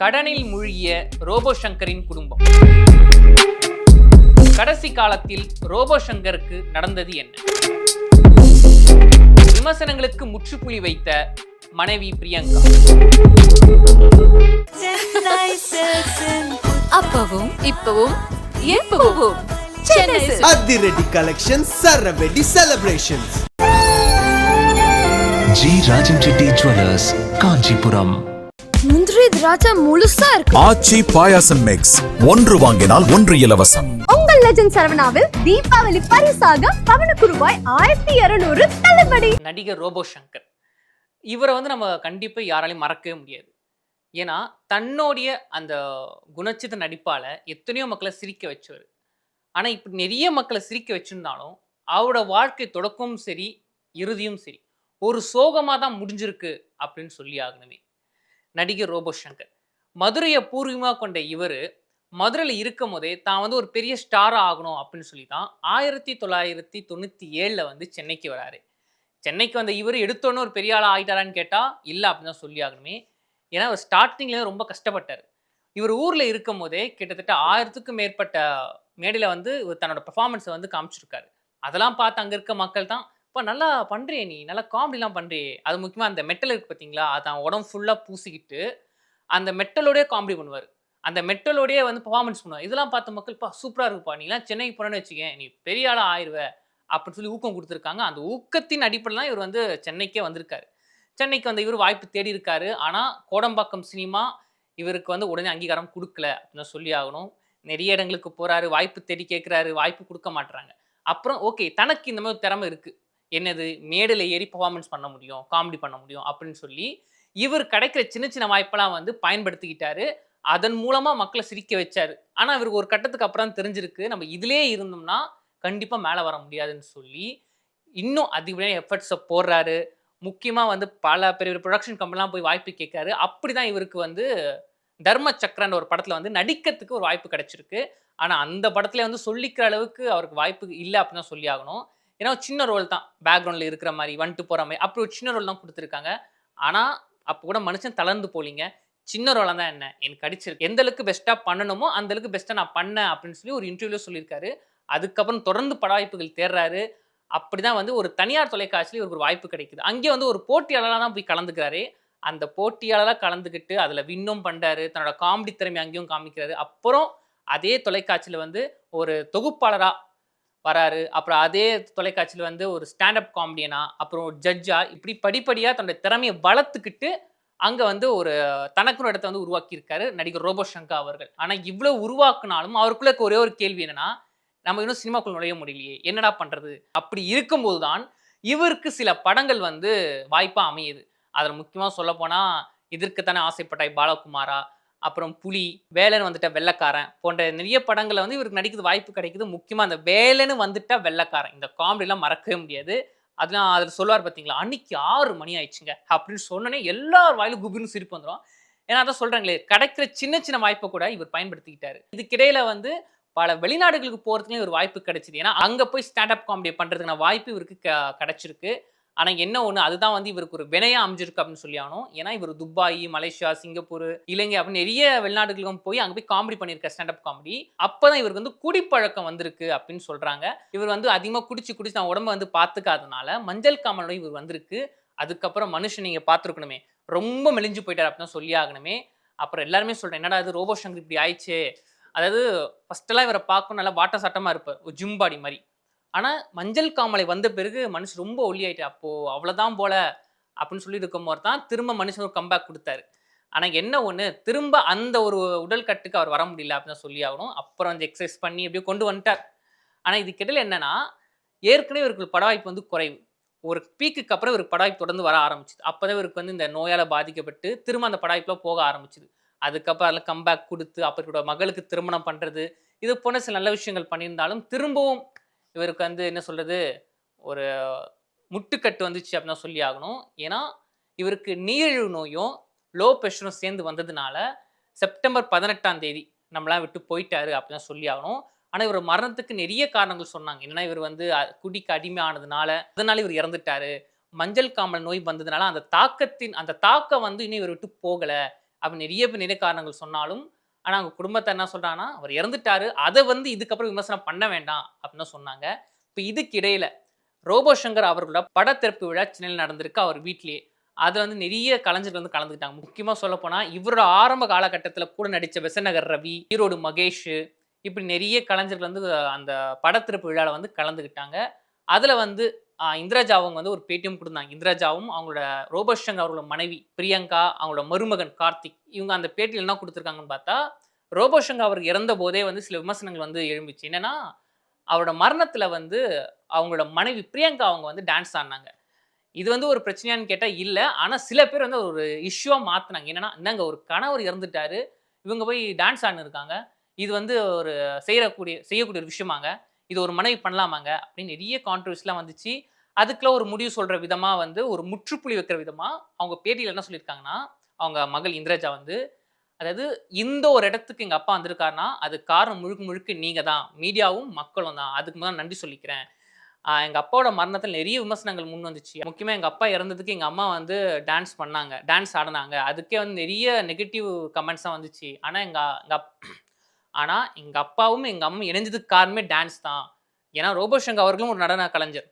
கடனில் மூழ்கிய ரோபோ சங்கரின் குடும்பம். கடைசி காலத்தில் ரோபோ சங்கருக்கு நடந்தது என்ன? விமர்சனங்களுக்கு முற்றுப்புள்ளி வைத்த மனைவி பிரியங்கா. அப்பவும் இப்பவும் எப்பவும். அதிரடி கலெக்ஷன் சரவெடி celebrations G Rajan Reddy jewellers Kanchipuram. முந்திரி திராட்சை முழுசா இருக்கு. ஆச்சி பாயாசம் மிக்ஸ் ஒன்று வாங்கினால் ஒன்று இலவசம். உங்கள் லெஜண்ட் சரவணாவில் தீபாவளி பரிசாக பவனுக்கு ரூபாய் ஆயிரத்தி இருநூறு தள்ளுபடி. நடிகர் ரோபோ சங்கர். இவரை வந்து நம்ம கண்டிப்பாக யாராலையும் மறக்கவே முடியாது. ஏன்னா தன்னுடைய அந்த குணச்சித நடிப்பால எத்தனையோ மக்களை சிரிக்க வச்சவர். ஆனால் இப்படி நிறைய மக்களை சிரிக்க வச்சிருந்தாலும் அவரோட வாழ்க்கை தொடக்கமும் சரி இறுதியும் சரி ஒரு சோகமாக தான் முடிஞ்சிருக்கு அப்படின்னு சொல்லி ஆகணுமே. நடிகர் ரோபோ சங்கர் மதுரையை பூர்வீகமாக கொண்ட இவர் மதுரையில் இருக்கும் போதே தான் வந்து ஒரு பெரிய ஸ்டாராக ஆகணும் அப்படின்னு சொல்லி தான் ஆயிரத்தி தொள்ளாயிரத்தி தொண்ணூற்றி ஏழில் வந்து சென்னைக்கு வராரு. சென்னைக்கு வந்த இவர் எடுத்தோன்னே ஒரு பெரிய ஆளாக ஆகிட்டாரான்னு கேட்டால் இல்லை அப்படின்னு தான் சொல்லி ஆகணுமே ஏன்னா அவர் ஸ்டார்டிங்லேயே ரொம்ப கஷ்டப்பட்டார். இவர் ஊரில் இருக்கும் போதே கிட்டத்தட்ட ஆயிரத்துக்கும் மேற்பட்ட மேடையில் வந்து இவர் தன்னோட பெர்ஃபார்மன்ஸை வந்து காமிச்சிருக்காரு. அதெல்லாம் பார்த்து அங்கே இருக்க மக்கள் தான் இப்போ நல்லா பண்ணுறியே நீ நல்லா காமெடிலாம் பண்ணுறியே அது முக்கியமாக அந்த மெட்டல் இருக்கு பார்த்தீங்களா அதை அவன் உடம்பு ஃபுல்லாக பூசிக்கிட்டு அந்த மெட்டலோடய காமெடி பண்ணுவார். அந்த மெட்டலோடயே வந்து பர்ஃபார்மன்ஸ் பண்ணுவார். இதெல்லாம் பார்த்த மக்கள் இப்போ சூப்பராக இருக்குப்பா நீலாம் சென்னைக்கு போனேன்னு வச்சுக்கேன் நீ பெரிய ஆளாக ஆயிடுவ அப்படின்னு சொல்லி ஊக்கம் கொடுத்துருக்காங்க. அந்த ஊக்கத்தின் அடிப்படையில் இவர் வந்து சென்னைக்கே வந்திருக்காரு. சென்னைக்கு வந்து இவர் வாய்ப்பு தேடி இருக்காரு. ஆனால் கோடம்பாக்கம் சினிமா இவருக்கு வந்து உடனே அங்கீகாரம் கொடுக்கல அப்படின்னு சொல்லி ஆகணும். நிறைய இடங்களுக்கு போகிறாரு வாய்ப்பு தேடி கேட்குறாரு வாய்ப்பு கொடுக்க மாட்றாங்க. அப்புறம் ஓகே தனக்கு இந்த மாதிரி திறமை இருக்குது என்னது மேடையில் ஏறி பர்ஃபார்மன்ஸ் பண்ண முடியும் காமெடி பண்ண முடியும் அப்படின்னு சொல்லி இவர் கிடைக்கிற சின்ன சின்ன வாய்ப்பெல்லாம் வந்து பயன்படுத்திக்கிட்டாரு. அதன் மூலமாக மக்களை சிரிக்க வச்சாரு. ஆனால் இவருக்கு ஒரு கட்டத்துக்கு அப்புறம் தான் தெரிஞ்சிருக்கு நம்ம இதிலே இருந்தோம்னா கண்டிப்பாக மேலே வர முடியாதுன்னு சொல்லி இன்னும் அதிகப்படியான எஃபர்ட்ஸை போடுறாரு. முக்கியமாக வந்து பல பெரிய பெரிய ப்ரொடக்ஷன் கம்பெனிலாம் போய் வாய்ப்பு கேட்காரு அப்படிதான் இவருக்கு வந்து தர்ம சக்கரன்ற ஒரு படத்தில் வந்து நடிக்கிறதுக்கு ஒரு வாய்ப்பு கிடைச்சிருக்கு. ஆனால் அந்த படத்துல வந்து சொல்லிக்கிற அளவுக்கு அவருக்கு வாய்ப்பு இல்லை அப்படின்னு தான் சொல்லி ஆகணும். ஏன்னா ஒரு சின்ன ரோல் தான். பேக்ரவுண்டில் இருக்கிற மாதிரி வந்துட்டு போகிற மாதிரி அப்படி ஒரு சின்ன ரோல் தான் கொடுத்துருக்காங்க. ஆனால் அப்போ கூட மனுஷன் தளர்ந்து போலீங்க. சின்ன ரோலாக தான் என்ன? எனக்கு அடிச்சிருக்கு எந்த அளவுக்கு பெஸ்ட்டாக பண்ணணுமோ அந்த அளவுக்கு பெஸ்ட்டாக நான் பண்ணேன் அப்படின்னு சொல்லி ஒரு இன்டர்வியூவில் சொல்லியிருக்காரு. அதுக்கப்புறம் தொடர்ந்து பட வாய்ப்புகள் தேடுறாரு அப்படிதான் வந்து ஒரு தனியார் தொலைக்காட்சியில் இவருக்கு ஒரு வாய்ப்பு கிடைக்குது. அங்கே வந்து ஒரு போட்டியாளராக தான் போய் கலந்துக்கிறாரு. அந்த போட்டியாளராக கலந்துக்கிட்டு அதில் வின்னும் பண்ணுறாரு தன்னோட காமெடி திறமை அங்கேயும் காமிக்கிறாரு. அப்புறம் அதே தொலைக்காட்சியில் வந்து ஒரு தொகுப்பாளராக வராரு. அப்புறம் அதே தொலைக்காட்சியில் வந்து ஒரு ஸ்டாண்டப் காமெடியனா அப்புறம் ஒரு ஜட்ஜா இப்படி படிப்படியாக தன்னோட திறமையை வளர்த்துக்கிட்டு அங்கே வந்து ஒரு தனக்குன்னு இடத்த வந்து உருவாக்கியிருக்காரு நடிகர் ரோபோ சங்கா அவர்கள். ஆனால் இவ்வளோ உருவாக்குனாலும் அவருக்குள்ள ஒரே ஒரு கேள்வி என்னன்னா நம்ம இன்னும் சினிமாக்குள் நுழைய முடியலையே என்னடா பண்ணுறது அப்படி இருக்கும்போது தான் இவருக்கு சில படங்கள் வந்து வாய்ப்பாக அமையுது. அதில் முக்கியமாக சொல்லப்போனால் இதற்குத்தானே ஆசைப்பட்டாய் பாலகுமாரா அப்புறம் புலி வேலன் வந்துட்ட வெள்ளக்காரன் போன்ற நிறைய படங்களை வந்து இவருக்கு நடிக்கிறது வாய்ப்பு கிடைக்குது. முக்கியமாக அந்த வேலன்னு வந்துட்டா வெள்ளக்காரன். இந்த காமெடிலாம் மறக்கவே முடியாது. அதெல்லாம் அதில் சொல்லுவார் பார்த்தீங்களா அன்னைக்கு ஆறு மணி ஆயிடுச்சுங்க அப்படின்னு சொன்னோன்னே எல்லார் வாயிலும் குபின்னு சிரிப்பு வந்துடும் ஏன்னா அதான் சொல்கிறாங்களே கிடைக்கிற சின்ன சின்ன வாய்ப்பை கூட இவர் பயன்படுத்திக்கிட்டாரு. இதுக்கிடையில் வந்து பல வெளிநாடுகளுக்கு போகிறதுக்குலாம் ஒரு வாய்ப்பு கிடைச்சிது. ஏன்னா அங்கே போய் ஸ்டாண்டப் காமெடி பண்ணுறதுக்கான வாய்ப்பு இவருக்கு க கிடச்சிருக்கு. ஆனால் என்ன ஒன்று அதுதான் வந்து இவருக்கு ஒரு வினையாக அமைஞ்சிருக்கு அப்படின்னு சொல்லி ஏன்னா இவர் துபாய் மலேசியா சிங்கப்பூர் இலங்கை அப்படின்னு நிறைய வெளிநாடுகளுக்கும் போய் அங்கே போய் காமெடி பண்ணியிருக்க ஸ்டாண்டப் காமெடி அப்போ தான் இவருக்கு வந்து குடிப்பழக்கம் வந்திருக்கு அப்படின்னு சொல்கிறாங்க இவர் வந்து அதிகமாக குடிச்சு குடிச்சு நான் உடம்ப வந்து பார்த்துக்காதனால மஞ்சள் காமலோட இவர் வந்திருக்கு. அதுக்கப்புறம் மனுஷன் நீங்கள் பார்த்துருக்கணுமே ரொம்ப மெலிஞ்சு போயிட்டார் அப்படின்னு சொல்லி ஆகணுமே. அப்புறம் எல்லாருமே சொல்கிறேன் என்னடா இது ரோபோ சங்கர் இப்படி ஆயிடுச்சே? அதாவது ஃபஸ்ட்டெல்லாம் இவரை பார்க்கணும் நல்லா வாட்ட சட்டமாக இருப்பார் ஒரு ஜிம் பாடி மாதிரி. ஆனால் மஞ்சள் காமலை வந்த பிறகு மனுஷன் ரொம்ப ஒல்லியாயிட்டு அப்போது அவ்வளோதான் போல அப்படின்னு சொல்லி இருக்கும்போது தான் திரும்ப மனுஷன் ஒரு கம்பேக் கொடுத்தாரு. ஆனால் என்ன ஒன்று திரும்ப அந்த ஒரு உடல் கட்டுக்கு அவர் வர முடியல அப்படின்னு சொல்லி ஆகணும். அப்புறம் வந்து எக்ஸசைஸ் பண்ணி அப்படியே கொண்டு வந்துட்டார். ஆனால் இதுக்கிடையில் என்னென்னா ஏற்கனவே இவருக்கு படவாய்ப்பு வந்து குறைவு. ஒரு பீக்குக்கு அப்புறம் இவருக்கு படவாய்ப்பு தொடர்ந்து வர ஆரம்பிச்சுது. அப்போதான் இவருக்கு வந்து இந்த நோயால் பாதிக்கப்பட்டு திரும்ப அந்த படவாய்ப்பில் போக ஆரம்பிச்சுது. அதுக்கப்புறம் அதில் கம்பேக் கொடுத்து அப்புறம் மகளுக்கு திருமணம் பண்ணுறது இது போன்ற சில நல்ல விஷயங்கள் பண்ணியிருந்தாலும் திரும்பவும் இவருக்கு வந்து என்ன சொல்கிறது ஒரு முட்டுக்கட்டு வந்துச்சு அப்படின்னா தான் சொல்லி ஆகணும். ஏன்னா இவருக்கு நீரிழிவு நோயும் லோ ப்ரெஷரும் சேர்ந்து வந்ததுனால செப்டம்பர் பதினெட்டாம் தேதி நம்மளாம் விட்டு போயிட்டாரு அப்படின்னு சொல்லி ஆகணும். ஆனால் இவர் மரணத்துக்கு நிறைய காரணங்கள் சொன்னாங்க. என்னன்னா இவர் வந்து குடிக்கு அடிமை ஆனதுனால அதனால இவர் இறந்துட்டாரு. மஞ்சள் காமல் நோய் வந்ததுனால அந்த தாக்கத்தின் அந்த தாக்கம் வந்து இன்னும் இவர் விட்டு போகலை. அப்படி நிறைய பேர் நிறைய காரணங்கள் சொன்னாலும் ஆனால் அவங்க குடும்பத்தை என்ன சொல்கிறாங்கன்னா அவர் இறந்துட்டாரு. அதை வந்து இதுக்கப்புறம் விமர்சனம் பண்ண வேண்டாம் அப்படின்னு சொன்னாங்க. இப்போ இதுக்கு இடையில ரோபோ சங்கர் அவர்களோட படத்திறப்பு விழா சென்னையில் நடந்திருக்கு அவர் வீட்லேயே. அதில் வந்து நிறைய கலைஞர்கள் வந்து கலந்துக்கிட்டாங்க. முக்கியமாக சொல்லப்போனால் இவரோட ஆரம்ப காலகட்டத்தில் கூட நடித்த வெசநகர் ரவி ஈரோடு மகேஷ் இப்படி நிறைய கலைஞர்கள் வந்து அந்த படத்திறப்பு விழாவில் வந்து கலந்துக்கிட்டாங்க. அதில் வந்து ஆஹ், அவங்க வந்து ஒரு பேட்டியும் கொடுத்தாங்க. இந்திராஜாவும் அவங்களோட ரோபோஷங்க அவரோட மனைவி பிரியங்கா அவங்களோட மருமகன் கார்த்திக் இவங்க அந்த பேட்டியில் என்ன கொடுத்துருக்காங்கன்னு பார்த்தா ரோபோஷங்க அவர் இறந்த போதே வந்து சில விமர்சனங்கள் வந்து எழும்பிச்சு. என்னன்னா அவரோட மரணத்தில் வந்து அவங்களோட மனைவி பிரியங்கா அவங்க வந்து டான்ஸ் ஆடினாங்க. இது வந்து ஒரு பிரச்சனையான்னு கேட்டால் இல்லை. ஆனால் சில பேர் வந்து ஒரு இஷ்யூவாக மாற்றினாங்க என்னன்னா என்னங்க ஒரு கணவர் இறந்துட்டாரு. இவங்க போய் டான்ஸ் ஆடினிருக்காங்க இது வந்து ஒரு செய்யக்கூடிய செய்யக்கூடிய ஒரு விஷயமாங்க. இது ஒரு மனைவி பண்ணலாமாங்க? அப்படின்னு நிறைய கான்ட்ரவர்ஸ்லாம் வந்துச்சு. அதுக்குள்ள ஒரு முடிவு சொல்கிற விதமாக வந்து ஒரு முற்றுப்புள்ளி வைக்கிற விதமாக அவங்க பேட்டியில் என்ன சொல்லியிருக்காங்கன்னா அவங்க மகள் இந்திரஜா வந்து அதாவது இந்த ஒரு இடத்துக்கு எங்கள் அப்பா வந்திருக்காருன்னா அது காரணம் முழுக்க முழுக்க நீங்கள் தான் மீடியாவும் மக்களும் தான். அதுக்கு முதல் நன்றி சொல்லிக்கிறேன். எங்கள் அப்பாவோட மரணத்தில் நிறைய விமர்சனங்கள் முன் வந்துச்சு. முக்கியமாக எங்கள் அப்பா இறந்ததுக்கு எங்கள் அம்மா வந்து டான்ஸ் பண்ணாங்க. டான்ஸ் ஆடினாங்க. அதுக்கே வந்து நிறைய நெகட்டிவ் கமெண்ட்ஸாக வந்துச்சு. ஆனால் எங்கள் எங்கள் ஆனால் எங்கள் அப்பாவும் எங்கள் அம்மா இணைஞ்சதுக்கு காரணமே டான்ஸ் தான். ஏன்னா ரோபோஷங்க அவர்களும் ஒரு நடன கலைஞர்.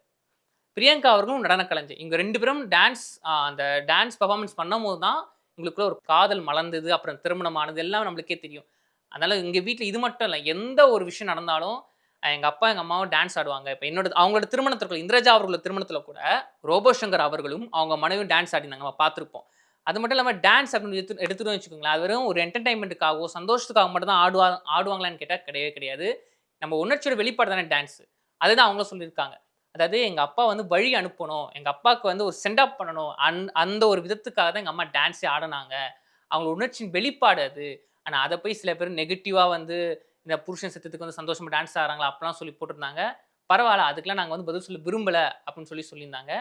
பிரியங்கா அவர்களும் நடன கலைஞர். இவங்க ரெண்டு பேரும் டான்ஸ் அந்த டான்ஸ் பர்ஃபார்மன்ஸ் பண்ணும்போது தான் எங்களுக்குள்ள ஒரு காதல் மலர்ந்தது அப்புறம் திருமணமானது எல்லாம் நம்மளுக்கே தெரியும். அதனால் எங்கள் வீட்டில் இது மட்டும் இல்லை எந்த ஒரு விஷயம் நடந்தாலும் எங்கள் அப்பா எங்கள் அம்மாவும் டான்ஸ் ஆடுவாங்க. இப்போ என்னோட அவங்களோட திருமணத்திற்குள்ள இந்திரஜா அவர்களோட திருமணத்தில் கூட ரோபோ சங்கர் அவர்களும் அவங்க மனைவியும் டான்ஸ் ஆடினாங்க. நம்ம பார்த்துருப்போம். அது மட்டும் இல்லாமல் டான்ஸ் அப்படின்னு எடுத்து எடுத்துகிட்டோம் வச்சுக்கோங்களேன். அது வெறும் ஒரு என்டர்டைன்மெண்ட்டுக்காகவோ சந்தோஷத்துக்காக மட்டும் தான் ஆடுவா ஆடுவாங்களான்னு கேட்டால் கிடையவே கிடையாது. நம்ம உணர்ச்சியோட வெளிப்பாடு தானே டான்ஸு அதுதான் அவங்களும் சொல்லியிருக்காங்க. அதாவது எங்கள் அப்பா வந்து வழி அனுப்பணும். எங்கள் அப்பாவுக்கு வந்து ஒரு சென்ட் அப் பண்ணணும். அந் அந்த ஒரு விதத்துக்காக தான் எங்கள் அம்மா டான்ஸே ஆடினாங்க. அவங்களோட உணர்ச்சியின் வெளிப்பாடு அது. ஆனால் அதை போய் சில பேர் நெகட்டிவாக வந்து இந்த புருஷன் சத்தத்துக்கு வந்து சந்தோஷமாக டான்ஸ் ஆடுறாங்களா அப்படிலாம் சொல்லி போட்டிருந்தாங்க. பரவாயில்ல அதுக்கெல்லாம் நாங்கள் வந்து பதில் சொல்ல விரும்பலை அப்படின்னு சொல்லி சொல்லியிருந்தாங்க.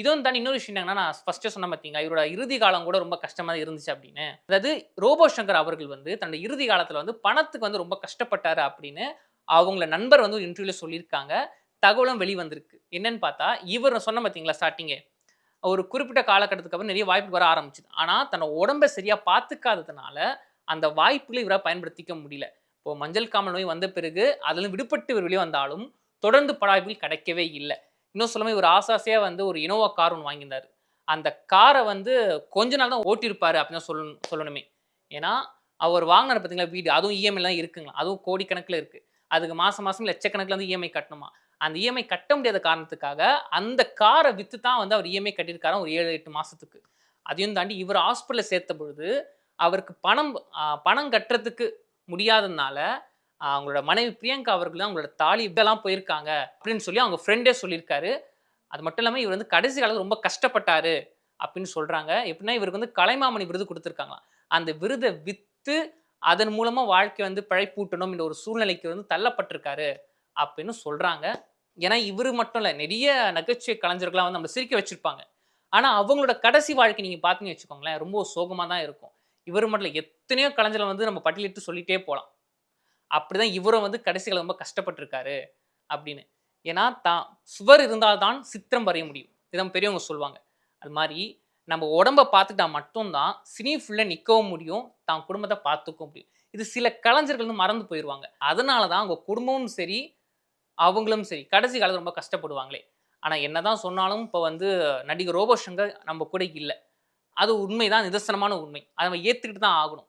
இதுவும் தான் இன்னொரு விஷயம் என்னன்னா நான் ஃபர்ஸ்டே சொன்ன பார்த்தீங்க இவரோட இறுதி காலம் கூட ரொம்ப கஷ்டமாக தான் இருந்துச்சு அப்படின்னு. அதாவது ரோபோ சங்கர் அவர்கள் வந்து தன்னோட இறுதி காலத்தில் வந்து பணத்துக்கு வந்து ரொம்ப கஷ்டப்பட்டாரு அப்படின்னு அவங்கள நண்பர் வந்து ஒரு இன்டர்வியூவில் சொல்லியிருக்காங்க. தகவலும் வெளிவந்திருக்கு. என்னன்னு பார்த்தா இவர் சொன்ன பார்த்தீங்களா ஸ்டார்டிங்கே ஒரு குறிப்பிட்ட காலகட்டத்துக்கு அப்புறம் நிறைய வாய்ப்பு வர ஆரம்பிச்சுது. ஆனால் தன்னோட உடம்பை சரியாக பார்த்துக்காததுனால அந்த வாய்ப்புகளை இவரால் பயன்படுத்திக்க முடியல. இப்போது மஞ்சள் காமல் நோய் வந்த பிறகு அதிலும் விடுபட்டு இவர் வெளியே வந்தாலும் தொடர்ந்து படாய்ப்புகள் கிடைக்கவே இல்லை. இன்னும் சொல்லாமல் இவர் ஆசாசியாக வந்து ஒரு இனோவா கார் ஒன்று வாங்கியிருந்தார். அந்த காரை வந்து கொஞ்ச நாள் தான் ஓட்டியிருப்பார் அப்படின்னு சொல்லணும் சொல்லணுமே. ஏன்னா அவர் வாங்கினார் பார்த்தீங்களா வீடு. அதுவும் இஎம்ஐலாம் இருக்குங்களா? அதுவும் கோடிக்கணக்கில் இருக்குது அதுக்கு மாதம் மாதம் லட்சக்கணக்கில் வந்து இஎம்ஐ கட்டணுமா? அந்த இஎம்ஐ கட்ட முடியாத காரணத்துக்காக அந்த காரை விற்று தான் வந்து அவர் இஎம்ஐ கட்டியிருக்காரு ஒரு ஏழு எட்டு மாதத்துக்கு அதையும் தாண்டி இவர் ஹாஸ்பிட்டலில் சேர்த்த பொழுது அவருக்கு பணம் பணம் கட்டுறதுக்கு முடியாததுனால அவங்களோட மனைவி பிரியங்கா அவர்கள் தான் அவங்களோட தாலி இதெல்லாம் போயிருக்காங்க அப்படின்னு சொல்லி அவங்க ஃப்ரெண்டே சொல்லியிருக்காரு. அது மட்டும் இல்லாமல் இவர் வந்து கடைசி காலத்தில் ரொம்ப கஷ்டப்பட்டாரு அப்படின்னு சொல்கிறாங்க எப்படின்னா இவருக்கு வந்து கலைமாமணி விருது கொடுத்துருக்காங்களாம். அந்த விருதை விற்று அதன் மூலமாக வாழ்க்கை வந்து பிழைப்பூட்டணும் என்ற ஒரு சூழ்நிலைக்கு வந்து தள்ளப்பட்டிருக்காரு அப்படின்னு சொல்கிறாங்க ஏன்னா இவர் மட்டும் இல்லை நிறைய நகைச்சுவை கலைஞர்கள்லாம் வந்து நம்ம சிரிக்க வச்சுருப்பாங்க. ஆனால் அவங்களோட கடைசி வாழ்க்கை நீங்கள் பார்த்தீங்கன்னு வச்சுக்கோங்களேன் ரொம்ப சோகமாக தான் இருக்கும். இவர் மட்டும் இல்லை எத்தனையோ கலைஞர்கள் வந்து நம்ம பட்டியலிட்டு சொல்லிட்டே போகலாம் அப்படிதான் இவரும் வந்து கடைசிகளை ரொம்ப கஷ்டப்பட்டிருக்காரு அப்படின்னு. ஏன்னா தான் சுவர் இருந்தால்தான் சித்திரம் வரைய முடியும். இதான் பெரியவங்க சொல்லுவாங்க. அது மாதிரி நம்ம உடம்ப பார்த்துக்கிட்டா மட்டும்தான் சினி ஃபுல்லாக நிற்கவும் முடியும் தான் குடும்பத்தை பார்த்துக்கவும் முடியும். இது சில கலைஞர்கள் வந்து மறந்து போயிடுவாங்க அதனால தான் அவங்க குடும்பமும் சரி அவங்களும் சரி கடைசி காலத்தில் ரொம்ப கஷ்டப்படுவாங்களே. ஆனால் என்னதான் சொன்னாலும் இப்போ வந்து நடிகர் ரோபோ சங்கர் நம்ம கூட இல்லை. அது உண்மை தான் நிதர்சனமான உண்மை. அதை நம்ம ஏற்றுக்கிட்டு தான் ஆகணும்.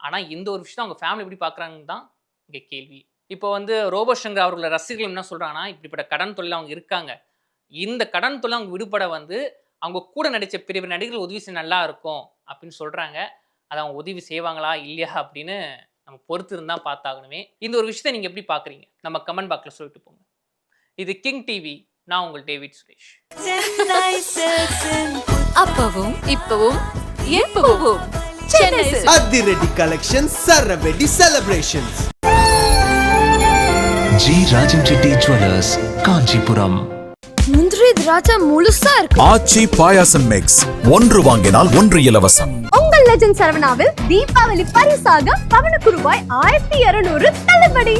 ஆனால் இந்த ஒரு விஷயம் அவங்க ஃபேமிலி எப்படி பார்க்குறாங்கன்னு தான் இங்கே கேள்வி. இப்போ வந்து ரோபோ சங்கர் அவர்களோட ரசிகர்கள் என்ன சொல்கிறாங்கன்னா இப்படிப்பட்ட கடன் தொழில் அவங்க இருக்காங்க. இந்த கடன் தொழில் அவங்க விடுபட வந்து அவங்க கூட நடித்த பெரிய நடிகர்கள் உதவி செய்ய நல்லா இருக்கும் அப்படின்னு சொல்கிறாங்க அதை அவங்க உதவி செய்வாங்களா இல்லையா அப்படின்னு நம்ம பொறுத்து இருந்தால் பார்த்தாகணுமே. இந்த ஒரு விஷயத்தை நீங்கள் எப்படி பார்க்குறீங்க? நம்ம கமெண்ட் பாக்ஸில் சொல்லிட்டு போங்க. இது கிங் டிவி நான் உங்கள் டேவிட் சுரேஷ் அப்பவும் இப்பவும் எப்பவும். அதிரடி கலெக்ஷன் சரவெடி celebrations G Rajan Reddy jewellers Kanchipuram. முந்திரி திராட்சை முழுசா இருக்கு. ஆச்சி பாயாசம் மிக்ஸ் ஒன்று வாங்கினால் ஒன்று இலவசம். உங்கள் லெஜண்ட் சரவணாவில் தீபாவளி பரிசாக பவனுக்கு ரூபாய் ஆயிரத்தி இருநூறு தள்ளுபடி.